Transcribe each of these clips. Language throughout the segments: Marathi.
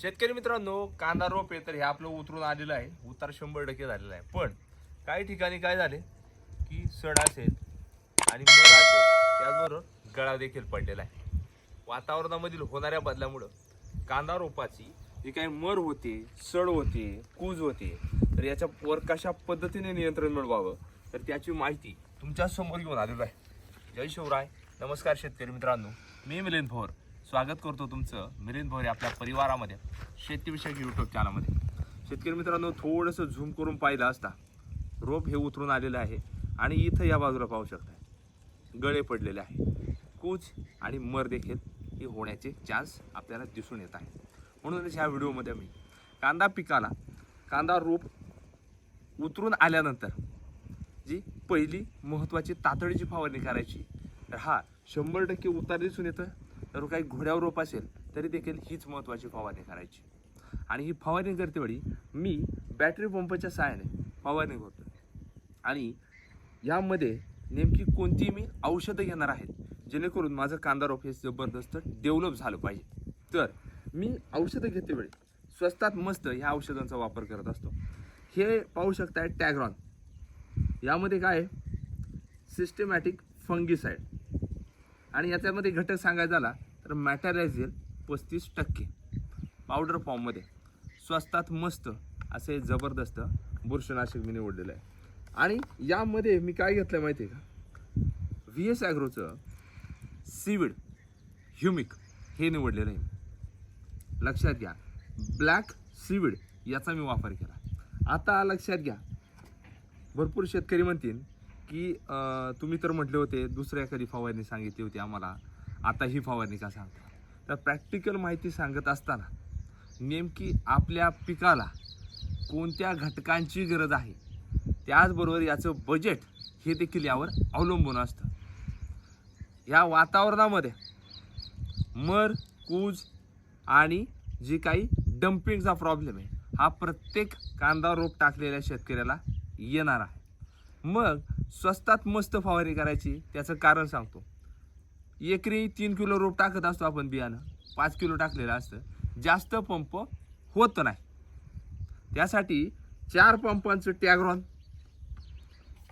शेतकरी मित्रांनो कांदा रोप आहे तर हे आपलं उतरून आलेलं आहे. उतार शंभर टक्के झालेलं आहे. पण काही ठिकाणी काय झाले की सड असेल आणि मर असेल त्याचबरोबर गळा देखील पडलेला आहे. वातावरणामधील होणाऱ्या बदलामुळं कांदा रोपाची जी काही मर होते सड होते कूज होते तर याच्यावर कशा पद्धतीने नियंत्रण मिळवावं तर त्याची माहिती तुमच्यासमोर घेऊन आलेलो आहे. जय शिवराय. नमस्कार शेतकरी मित्रांनो. मी मिलिंद भोर. स्वागत करतो तुमचं मिलिंद भोरे आपल्या परिवारामध्ये शेतीविषयक यूट्यूब चॅनलमध्ये शेतकरी मित्रांनो थोडंसं झूम करून पाहिलं असता रोप हे उतरून आलेलं आहे आणि इथं या बाजूला पाहू शकता गळे पडलेले आहे. कूच आणि मर देखील हे होण्याचे चान्स आपल्याला दिसून येत आहे. म्हणूनच ह्या व्हिडिओमध्ये मी कांदा पिकाला कांदा रोप उतरून आल्यानंतर जी पहिली महत्त्वाची तातडीची फवारणी करायची तर हा शंभर टक्के उतार दिसून येतं तर काही घोड्यावर रोप असेल तरी देखील हीच महत्त्वाची फवारणी करायची. आणि ही फवारणी करतेवेळी मी बॅटरी पंपाच्या सहाय्याने फवारणी करतो आणि यामध्ये नेमकी कोणती मी औषधं घेणार आहेत जेणेकरून माझं कांदा रोप हे जबरदस्त डेव्हलप झालं पाहिजे. तर मी औषधं घेतेवेळी स्वस्तात मस्त ह्या औषधांचा वापर करत असतो. हे पाहू शकताय टॅग्रॉन यामध्ये काय आहे? सिस्टमॅटिक फंगीसाईड आणि याच्यामध्ये घटक सांगायचा झाला तर मॅटरायझेल पस्तीस टक्के. पावडर फॉर्ममध्ये स्वस्तात मस्त असे जबरदस्त बुरशीनाशक मी निवडलेलं आहे. आणि यामध्ये मी काय घेतलं माहिती आहे का? व्ही एस ॲग्रोचं सीविड ह्युमिक हे निवडलेलं आहे लक्षात घ्या. ब्लॅक सीविड याचा मी वापर केला. आता लक्षात घ्या. भरपूर शेतकरी म्हणतील की तुम्ही तर म्हटले होते दुसऱ्या एखादी फवारणी सांगितली होती आम्हाला. आता ही फवारणी का सांगता? तर प्रॅक्टिकल माहिती सांगत असताना नेमकी आपल्या पिकाला कोणत्या घटकांची गरज आहे? त्याचबरोबर याचं बजेट हे देखील यावर अवलंबून असतं. या वातावरणामध्ये मर कूज आणि जी काही डम्पिंगचा प्रॉब्लेम आहे हा प्रत्येक कांदा रोप टाकलेल्या शेतकऱ्याला येणार आहे. मग स्वस्तात मस्त फवारणी करायची त्याचं कारण सांगतो. एकरी तीन किलो रोप टाकत असतो आपण बियाणं. पाच किलो टाकलेलं असतं. जास्त पंप होत नाही. त्यासाठी चार पंपांचं टॅग्रॉन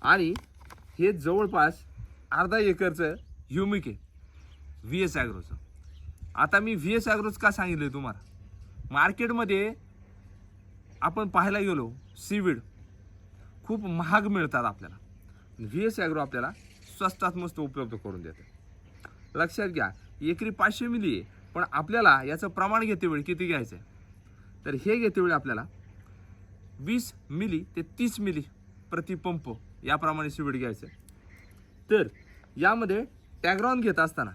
आणि हे जवळपास अर्धा एकरचं ह्युमिक आहे व्ही एस ॲग्रोचं आता मी व्ही एस ॲग्रोच का सांगितलं तुम्हाला? मार्केटमध्ये आपण पाहायला गेलो सीविड. खूप महाग मिळतात आपल्याला. व्ही एस ॲग्रो आपल्याला स्वस्तात मस्त उपलब्ध करून देते. लक्षात घ्या एकरी पाचशे मिली आहे पण आपल्याला याचं प्रमाण घेतेवेळी किती घ्यायचं आहे तर हे घेतेवेळी आपल्याला वीस मिली ते तीस मिली प्रतिपंप याप्रमाणे सिविड घ्यायचं तर यामध्ये टॅग्रॉन घेत असताना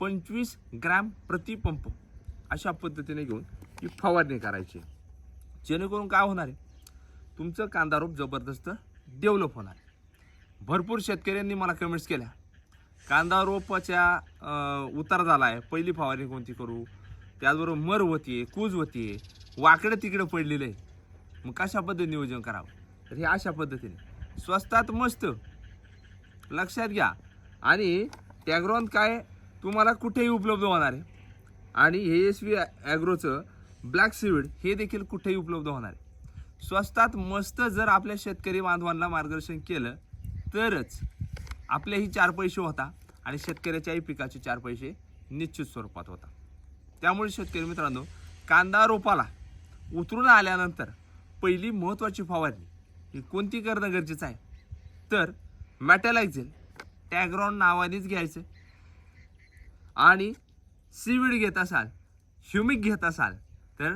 पंचवीस ग्रॅम प्रतिपंप अशा पद्धतीने घेऊन ही फवारणी करायची. आहे. जेणेकरून काय होणार आहे? तुमचं कांदा रोप जबरदस्त डेव्हलप होणार. भरपूर शेतकऱ्यांनी मला कमेंट्स केल्या. कांदा रोपाच्या उतार झाला आहे पहिली फवारणी कोणती करू? त्याचबरोबर मर होतीये कूज होतीये वाकडं तिकडं पडलेलं आहे. मग कशा पद्धतीने नियोजन करावं? तर हे अशा पद्धतीने. स्वस्तात मस्त. लक्षात घ्या. आणि टॅग्रॉन काय तुम्हाला कुठेही उपलब्ध होणार आहे. आणि हे एस व्ही ॲग्रोचं ब्लॅक सीड हे देखील कुठेही उपलब्ध होणार आहे. स्वस्तात मस्त जर आपल्या शेतकरी बांधवांना मार्गदर्शन केलं तरच आपलेही चार पैसे होता आणि शेतकऱ्याच्याही पिकाचे चार पैसे निश्चित स्वरूपात होता. त्यामुळे शेतकरी मित्रांनो कांदा रोपाला उतरून आल्यानंतर पहिली महत्त्वाची फवारणी ही कोणती करणं गरजेचं आहे? तर मॅटॅलायझेल टॅग्रॉन नावानेच घ्यायचं. आणि सीविड घेत असाल ह्युमिक घेत असाल तर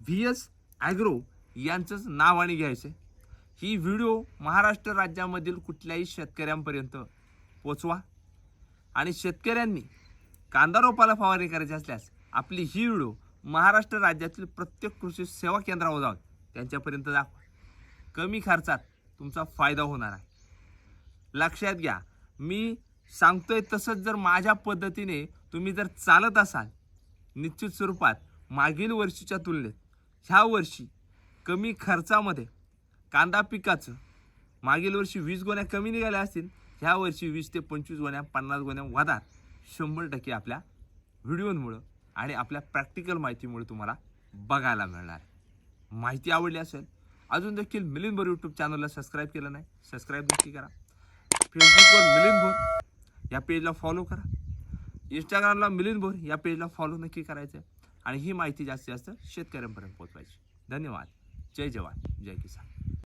व्ही एस ॲग्रो यांचंच नावाने घ्यायचं ही व्हिडिओ महाराष्ट्र राज्यामधील कुठल्याही शेतकऱ्यांपर्यंत पोचवा. आणि शेतकऱ्यांनी कांदा रोपाला फवारणी करायची असल्यास आपली ही व्हिडिओ महाराष्ट्र राज्यातील प्रत्येक कृषी सेवा केंद्रावर जाऊन त्यांच्यापर्यंत दाखवा. कमी खर्चात तुमचा फायदा होणार आहे. लक्षात घ्या मी सांगतोय तसंच जर माझ्या पद्धतीने तुम्ही जर चालत असाल निश्चित स्वरूपात मागील वर्षीच्या तुलनेत ह्या वर्षी कमी खर्चामध्ये कांदा पिकाचं मागील वर्षी वीस गोण्या कमी निघाल्या असतील ह्या वर्षी वीस ते पंचवीस गोण्या पन्नास गोण्या वादात शंभर टक्के आपल्या व्हिडिओंमुळं आणि आपल्या प्रॅक्टिकल माहितीमुळे तुम्हाला बघायला मिळणार. आहे माहिती आवडली असेल अजून देखील मिलिंद यूट्यूब चॅनलला सबस्क्राईब केलं नाही सबस्क्राईब नक्की करा. फेसबुकवर मिलिंदभोर या पेजला फॉलो करा. इंस्टाग्रामला मिलिंदभोर या पेजला फॉलो नक्की करायचं आहे आणि ही माहिती जास्तीत जास्त शेतकऱ्यांपर्यंत पोहोचवायची. धन्यवाद. जय जवान जय किसान